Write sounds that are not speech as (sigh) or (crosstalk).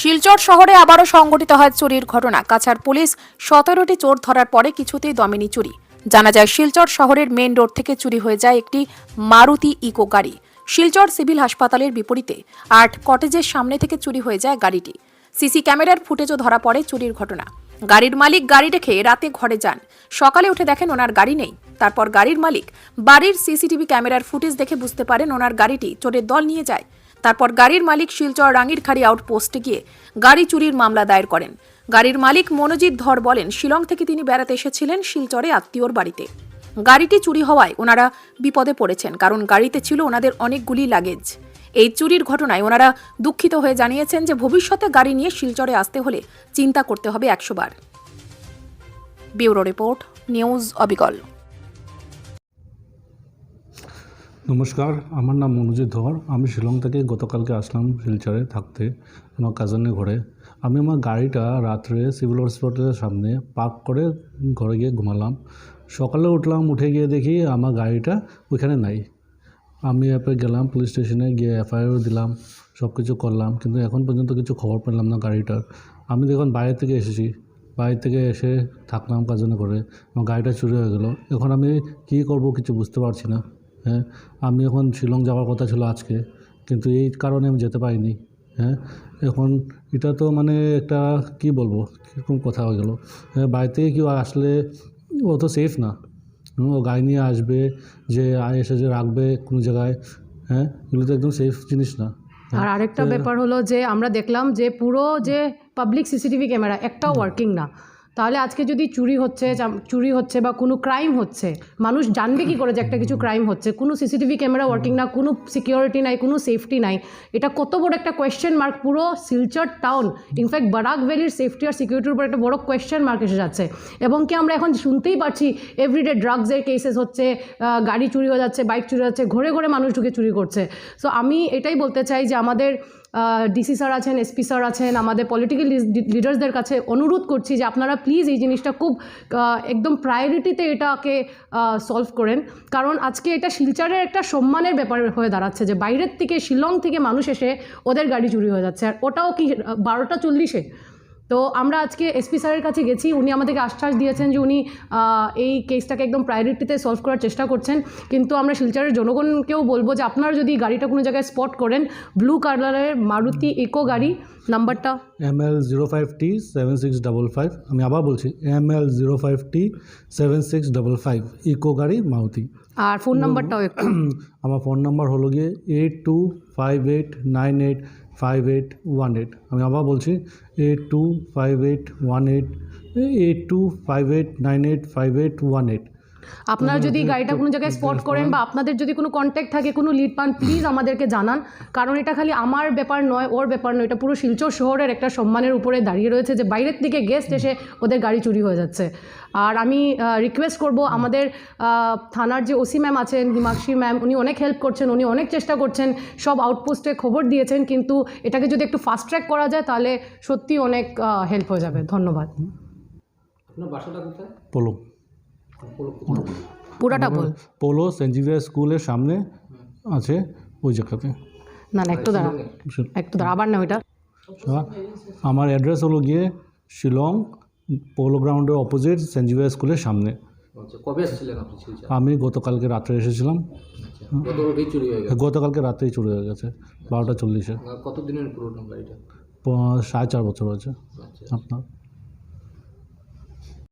শিলচর শহরে আবারও সংঘটিত হয় চুরির ঘটনা। কাছাড় পুলিশ সতেরোটি চোর ধরার পরে কিছুতেই দমেনি চুরি। জানা যায়, শিলচর শহরের মেন রোড থেকে চুরি হয়ে যায় একটি মারুতি ইকো গাড়ি। শিলচর সিভিল হাসপাতালের বিপরীতে আট কটেজের সামনে থেকে চুরি হয়ে যায় গাড়িটি। সিসি ক্যামেরার ফুটেজও ধরা পড়ে চুরির ঘটনা। গাড়ির মালিক গাড়ি রেখে রাতে ঘরে যান। সকালে উঠে দেখেন ওনার গাড়ি নেই। তারপর গাড়ির মালিক বাড়ির সিসিটিভি ক্যামেরার ফুটেজ দেখে বুঝতে পারেন ওনার গাড়িটি চোরের দল নিয়ে যায়। তারপর গাড়ির মালিক শিলচর রাঙ্গিরখাড়ি আউটপোস্টে গিয়ে গাড়ি চুরির মামলা দায়ের করেন। গাড়ির মালিক মনোজিৎ ধর বলেন, শিলং থেকে তিনি বেড়াতে এসেছিলেন শিলচরে আত্মীয়র বাড়িতে। গাড়িটি চুরি হওয়ায় ওনারা বিপদে পড়েছেন, কারণ গাড়িতে ছিল ওনাদের অনেকগুলি লাগেজ। এই চুরির ঘটনায় ওনারা দুঃখিত হয়ে জানিয়েছেন যে ভবিষ্যতে গাড়ি নিয়ে শিলচরে আসতে হলে চিন্তা করতে হবে একশোবার ব্যুরো রিপোর্ট, নিউজ অবিকল। নমস্কার, আমার নাম মনোজিৎ ধর আমি শিলং থেকে গতকালকে আসলাম শিলচরে থাকতে, আমার কাজনের ঘরে। আমি আমার গাড়িটা রাত্রে সিভিল হসপিটালের সামনে পার্ক করে ঘরে গিয়ে ঘুমালাম। সকালে উঠলাম, উঠে গিয়ে দেখি আমার গাড়িটা ওইখানে নাই। আমি এরপরে গেলাম পুলিশ স্টেশনে গিয়ে এফআইআর দিলাম সব কিছু করলাম, কিন্তু এখন পর্যন্ত কিছু খবর পেলাম না গাড়িটার। আমি দেখুন বাইরে থেকে এসেছি। বাইরে থেকে এসে থাকলাম কাজনে করে আমার গাড়িটা চুরি হয়ে গেলো। এখন আমি কী করব কিছু বুঝতে পারছি না। হ্যাঁ? আমি এখন শিলং যাওয়ার কথা ছিল আজকে কিন্তু এই কারণে আমি যেতে পারিনি হ্যাঁ? এখন এটা তো মানে একটা কি বলব কীরকম কথা হয়ে গেলো হ্যাঁ? বাড়ি থেকে কেউ আসলে ও তো সেফ না ও গাড়ি নিয়ে আসবে যে এসে যে রাখবে কোনো জায়গায় হ্যাঁ? এগুলো তো একদম সেফ জিনিস না আর আরেকটা ব্যাপার হলো যে আমরা দেখলাম যে পুরো যে পাবলিক সিসিটিভি ক্যামেরা একটাও ওয়ার্কিং না। তাহলে আজকে যদি চুরি হচ্ছে চুরি হচ্ছে বা কোনো ক্রাইম হচ্ছে, মানুষ জানবে কি করে যে একটা কিছু ক্রাইম হচ্ছে? কোনো সিসিটিভি ক্যামেরা ওয়ার্কিং না, কোনো সিকিউরিটি নাই, কোনো সেফটি নাই। এটা কত বড় একটা কোয়েশ্চেন মার্ক পুরো Silchar town in fact Barak ভ্যালির safety আর সিকিউরিটির উপর একটা বড় কোয়েশ্চেন মার্ক এসে যাচ্ছে। এবং কি আমরা এখন শুনতেই পারছি এভরিডে ড্রাগসের কেসেস হচ্ছে গাড়ি চুরি হয়ে যাচ্ছে বাইক চুরি হয়ে যাচ্ছে, ঘরে ঘরে মানুষ ঢুকে চুরি করছে। সো আমি এটাই বলতে চাই যে আমাদের ডিসি স্যার আছেন এসপি স্যার আছেন, আমাদের পলিটিক্যাল লিডার্সদের কাছে অনুরোধ করছি যে আপনারা প্লিজ এই জিনিসটা খুব একদম প্রায়োরিটিতে এটাকে সলভ করেন। কারণ আজকে এটা শিলচরের একটা সম্মানের ব্যাপার হয়ে দাঁড়াচ্ছে যে বাইরের থেকে, শিলং থেকে মানুষ এসে ওদের গাড়ি চুরি হয়ে যাচ্ছে। আর ওটাও কি, বারোটা চল্লিশে? তো আমরা আজকে এসপি স্যারের কাছে গেছি উনি আমাদেরকে আশ্বাস দিয়েছেন যে উনি এই কেসটাকে একদম প্রায়োরিটিতে সলভ করার চেষ্টা করছেন। কিন্তু আমরা শিলচরের জনগণকেও বলব যে আপনারা যদি গাড়িটা কোনো জায়গায় স্পট করেন ব্লু কালারের মারুতি ইকো গাড়ি নাম্বারটা? M L zero five T seven six double five আমি আবার বলছি M L zero five T seven six double five Eeco গাড়ি মারুতি। আর ফোন নাম্বারটাও একটু। (clears throat) আমার ফোন নাম্বার হলো গিয়ে eight two five eight nine eight five eight one eight আমি আবার বলছি eight two five eight one eight eight two five eight nine eight five eight one eight আপনারা যদি গাড়িটা কোনো জায়গায় স্পট করেন বা আপনাদের যদি কোনো কন্ট্যাক্ট থাকে কোনো লিড পান প্লিজ আমাদেরকে জানান। কারণ এটা খালি আমার ব্যাপার নয় ওর ব্যাপার নয়। এটা পুরো শিলচর শহরের একটা সম্মানের উপরে দাঁড়িয়ে রয়েছে যে বাইরের দিকে গেস্ট এসে ওদের গাড়ি চুরি হয়ে যাচ্ছে। আর আমি রিকোয়েস্ট করব আমাদের থানার যে ওসি ম্যাম আছেন হিমাক্ষী ম্যাম উনি অনেক হেল্প করছেন উনি অনেক চেষ্টা করছেন সব আউটপোস্টে খবর দিয়েছেন কিন্তু এটাকে যদি একটু ফাস্ট ট্র্যাক করা যায় তাহলে সত্যি অনেক হেল্প হয়ে যাবে। ধন্যবাদ। আপনার বাসাটা কোথায়? পোলো পুরাটা বল। পোলো সেন্ট জেভিয়ার স্কুলের সামনে আছে ওই জায়গাতে। না না একটু দাঁড়া একটু দাঁড়া আবার না ওইটা হ্যাঁ, আমার অ্যাড্রেস হলো গিয়ে শিলং পোলো গ্রাউন্ডের অপোজিট সেন্ট জেভিয়ার স্কুলের সামনে। আচ্ছা আমি গতকালকে রাত্রে এসেছিলাম। আচ্ছা গত রোডেই চুরি হয়ে গেছে। গতকালকে রাত্রেই চুরি হয়ে গেছে বারোটা চল্লিশে। কত দিনের পুরোনো গাড়িটা? সাড়ে চার বছর হয়েছে। আচ্ছা। আপনার?